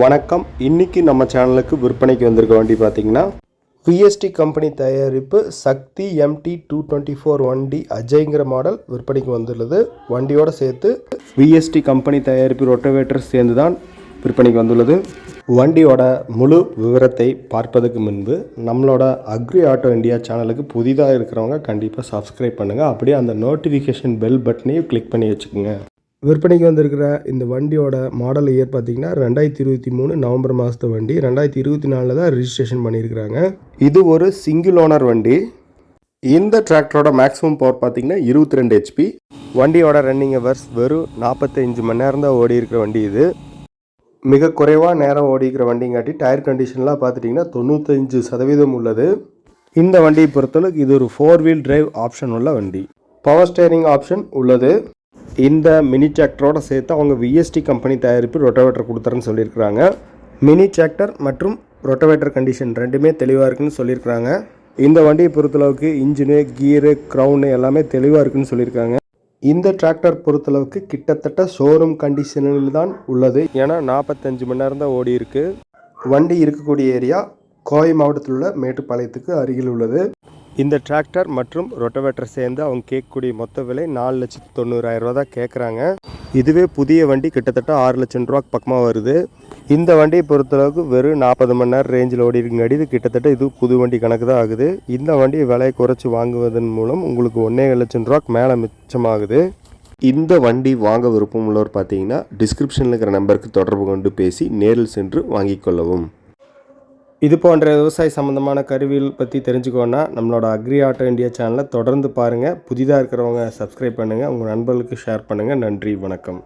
வணக்கம். இன்னைக்கு நம்ம சேனலுக்கு விற்பனைக்கு வந்திருக்க வண்டி பார்த்தீங்கன்னா விஎஸ்டி கம்பெனி தயாரிப்பு Shakti MT two twenty four வண்டி அஜய்ங்கிற மாடல் விற்பனைக்கு வந்துள்ளது. வண்டியோட சேர்த்து விஎஸ்டி கம்பெனி தயாரிப்பு ரொட்டவேட்டர் சேர்ந்து தான் விற்பனைக்கு வந்துள்ளது. வண்டியோட முழு விவரத்தை பார்ப்பதற்கு முன்பு நம்மளோட அக்ரி ஆட்டோ இந்தியா சேனலுக்கு புதிதாக இருக்கிறவங்க கண்டிப்பாக சப்ஸ்கிரைப் பண்ணுங்கள் அப்படியே அந்த நோட்டிஃபிகேஷன் பெல் பட்டனையும் கிளிக் பண்ணி வச்சுக்கோங்க. விற்பனைக்கு வந்திருக்கிற இந்த வண்டியோட மாடல் இயர் பார்த்தீங்கன்னா ரெண்டாயிரத்தி இருபத்தி மூணு நவம்பர் மாதத்து வண்டி. ரெண்டாயிரத்தி இருபத்தி நாலில் தான் ரிஜிஸ்ட்ரேஷன் பண்ணியிருக்கிறாங்க. இது ஒரு சிங்கிள் ஓனர் வண்டி. இந்த டிராக்டரோட மேக்ஸிமம் பவர் பார்த்தீங்கன்னா இருபத்தி ரெண்டு ஹெச்பி வண்டியோட ரன்னிங் ஹவர்ஸ் வெறும் நாற்பத்தஞ்சு மணி நேரம் தான் ஓடி இருக்கிற வண்டி இது. மிக குறைவாக நேரம் ஓடிக்கிற வண்டிங்காட்டி டயர் கண்டிஷன்லாம் பார்த்துட்டிங்கன்னா தொண்ணூத்தஞ்சு சதவீதம் உள்ளது. இந்த வண்டியை பொறுத்தளவுக்கு இது ஒரு ஃபோர் வீல் டிரைவ் ஆப்ஷன் உள்ள வண்டி. பவர் ஸ்டேரிங் ஆப்ஷன் உள்ளது. இந்த மினி டிராக்டரோட சேர்த்து அவங்க விஎஸ்டி கம்பெனி தயாரிப்பு ரொட்டவேட்டர் கொடுத்துறேன்னு சொல்லியிருக்கிறாங்க. மினி டிராக்டர் மற்றும் ரொட்டவேட்டர் கண்டிஷன் ரெண்டுமே தெளிவாக இருக்குன்னு சொல்லியிருக்கிறாங்க. இந்த வண்டியை பொறுத்தளவுக்கு இன்ஜினு கீரு க்ரௌனு எல்லாமே தெளிவாக இருக்குன்னு சொல்லியிருக்காங்க. இந்த டிராக்டர் பொறுத்தளவுக்கு கிட்டத்தட்ட ஷோரூம் கண்டிஷனில் தான் உள்ளது. ஏன்னா நாற்பத்தஞ்சு மணி நேரம் தான் ஓடி இருக்குது வண்டி இருக்கக்கூடிய ஏரியா கோவை மாவட்டத்தில் உள்ள மேட்டுப்பாளையத்துக்கு அருகில் உள்ளது. இந்த டிராக்டர் மற்றும் ரொட்டவேட்டர் சேர்ந்து அவங்க கேட்கக்கூடிய மொத்த விலை நாலு லட்சத்து தொண்ணூறாயிரம் ரூபா தான் கேட்குறாங்க. இதுவே புதிய வண்டி கிட்டத்தட்ட ஆறு லட்சம் ரூபாய்க்கு பக்கமாக வருது. இந்த வண்டியை பொறுத்தளவுக்கு வெறும் நாற்பது மணி நேரம் ரேஞ்சில் ஓடி இருக்குங்காடி இது கிட்டத்தட்ட இது புது வண்டி கணக்கு தான் ஆகுது. இந்த வண்டியை விலையை குறைச்சி வாங்குவதன் மூலம் உங்களுக்கு ஒன்றே லட்சம் ரூபாய்க்கு மேலே மிச்சமாகுது. இந்த வண்டி வாங்க விருப்பம் உள்ளவர் பார்த்தீங்கன்னா டிஸ்கிரிப்ஷனில் இருக்கிற நம்பருக்கு தொடர்பு கொண்டு பேசி நேரில் சென்று வாங்கிக் கொள்ளவும். இது போன்ற விவசாய சம்மந்தமான கருவிகள் பற்றி தெரிஞ்சுக்கோன்னா நம்மளோட அக்ரி ஆட்டோ இந்தியா சேனலை தொடர்ந்து பாருங்கள் புதிதாக இருக்கிறவங்க சப்ஸ்கிரைப் பண்ணுங்கள் உங்கள் நண்பர்களுக்கு ஷேர் பண்ணுங்கள் நன்றி வணக்கம்.